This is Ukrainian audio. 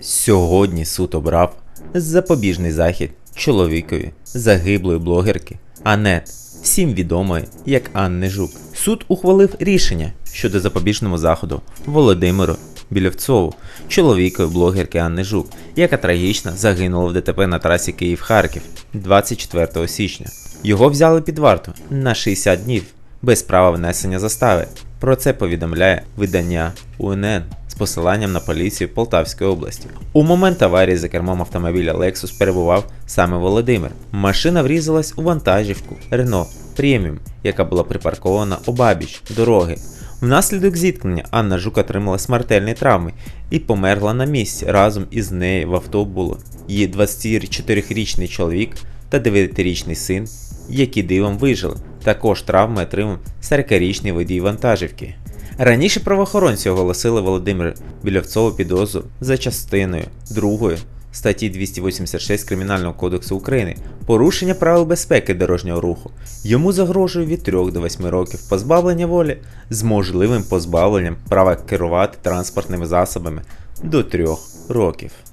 Сьогодні суд обрав запобіжний захід чоловікові загиблої блогерки Анет, всім відомої як Анни Жук. Суд ухвалив рішення щодо запобіжного заходу Володимиру Білявцову, чоловікові блогерки Анни Жук, яка трагічно загинула в ДТП на трасі Київ-Харків 24 січня. Його взяли під варту на 60 днів без права внесення застави. Про це повідомляє видання УНН посиланням на поліцію Полтавської області. У момент аварії за кермом автомобіля Lexus перебував саме Володимир. Машина врізалась у вантажівку Renault Premium, яка була припаркована обабіч дороги. Внаслідок зіткнення Анна Жук отримала смертельні травми і померла на місці. Разом із нею в авто було її 24-річний чоловік та 9-річний син, які дивом вижили. Також травми отримав 40-річний водій вантажівки. Раніше правоохоронці оголосили Володимир Білявцову підозру за частиною 2 статті 286 Кримінального кодексу України порушення правил безпеки дорожнього руху. Йому загрожує від 3 до 8 років позбавлення волі з можливим позбавленням права керувати транспортними засобами до 3 років.